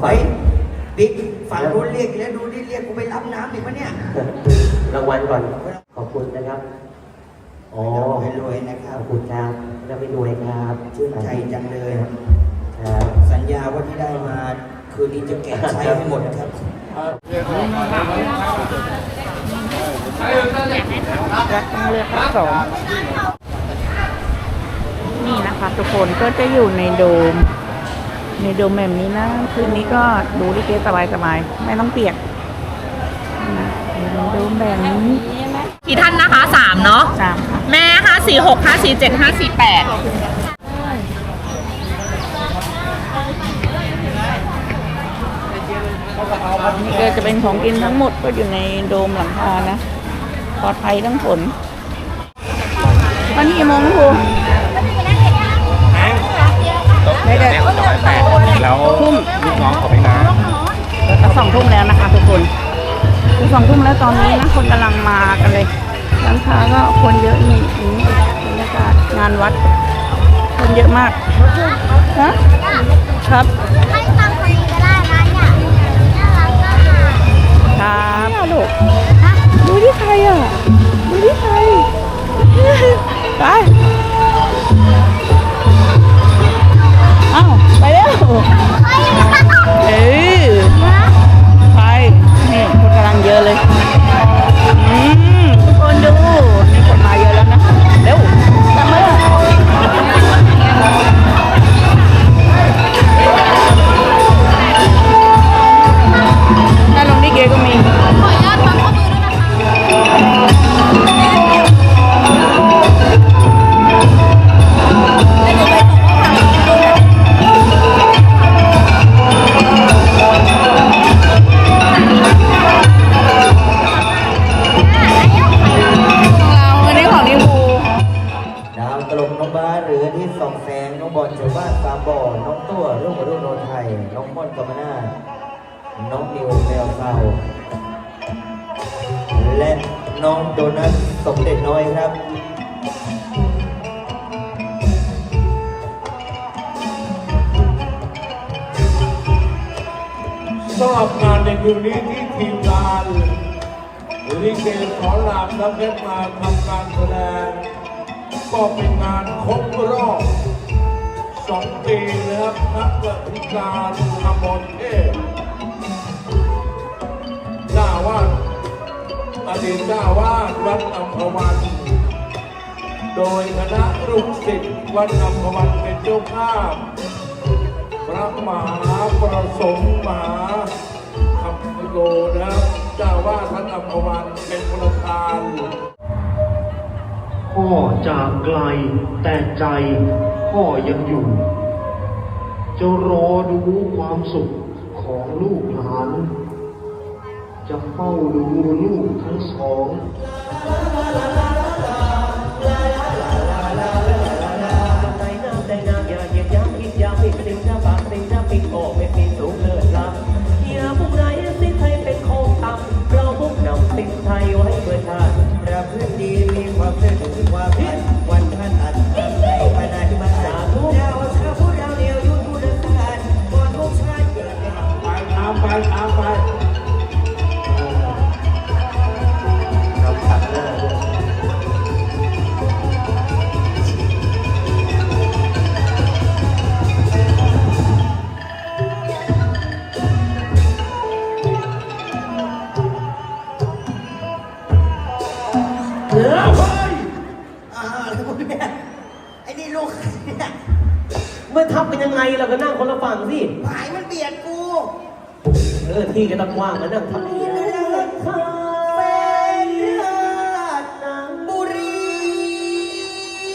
ไฟบิ๊กฝั่งนู้นเรียกแล้วดูนี่เรียกกูไปรับน้ำอีกปะเนี่ยรางวัลก่อน ขอบคุณนะครับ อ๋อให้รวยๆนะคขรัอบบคุณครับแล้วไปรวยครับชื่นใจจังเลยครับ สัญญาว่าที่ได้มา คืนนี้จะแกะใช้ให้หมดครับรักต้องเลือกทั้งสองนี่นะคะ ทุกคนก็จะอยู่ในโดม ในโดมแบบนี้นะ คืนนี้ก็ดูลิเกสบายสบายๆไม่ต้องเปียกนะอยู่ในโดมแบบนี้กี่ท่านนะคะสามเนาะสามค่ะแม่ห้าสี่หกห้าสี่เจ็ดห้าสี่แปดนี่ก็จะเป็นของกินทั้งหมดก็อยู่ในโดมหลังคานะปลอดภัยทั้งฝนตอนนี้กี่โมงนะครู องทุ่มแล้วตอนนี้นะคนกำลังมากันเลยร้านค้าก็คนเยอะนี่บรรยากาศงานวัด คนเยอะมากฮะครับ บ้านสามบ่อ น้องตัวรุ่งอรุ่งโนไทย น้องม่อนกำมนาน้องนิวแมวเศร้าและน้องโดนัทสมเด็จน้อยครับสำหรับงานในคืนนี้ที่ทีมงานลิเกสอนรามน้ำเพชรมาทำการแสดงก็เป็นงานครบรอบ สองปีนะครับนักปฏิการอมรเทพเจ้าวาดอดีตเจ้าวาดวัดอัมพวัน โดยคณะลูกศิษย์วัดอัมพวันเป็นเจ้าภาพ พระมหาประสงค์มหาคำโลนะครับเจ้าว่าท่านอัมพวันเป็นประธานพ่อจากไกลแต่ใจ พ่อยังอยู่ จะรอดูความสุขของลูกหลาน จะเฝ้าดูลูกทั้งสอง ไปตามไปเราขับหน้าด้วยอ่าแล้วพวกเนี่ยไอ้นี่ลูกใครเนี่ยเมื่อทับเป็นยังไงเราก็นั่งคนละฝั่งสิ ผายมันเบียดกู เออที่ก็ต้องว่างมานั่งทับนี่เลือดข้าแฟนเลือดบุรี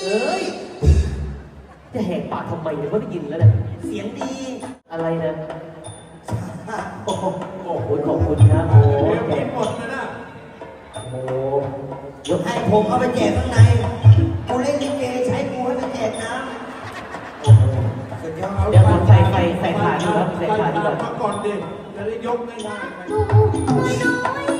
เอ้ย จะแหกปากทำไมเนี่ยไม่ได้ยินแล้วเนี่ยเสียงดี อะไรนะโอ้โหโอ้โหขอบคุณครับโอ้ยแจกหมดเลยนะโอ้ยกให้ผมเอาไปแจกข้างในกูเล่นลิเกใช้กูให้ไปแจกน้ำโอ้โหเดี๋ยวผมใส่ใส่ใส่ขาดีครับใส่ขานดีก่อนมาก่อนดิ จะได้ยกง่ายๆ หนูน้อยไม่ต้องคิดนาน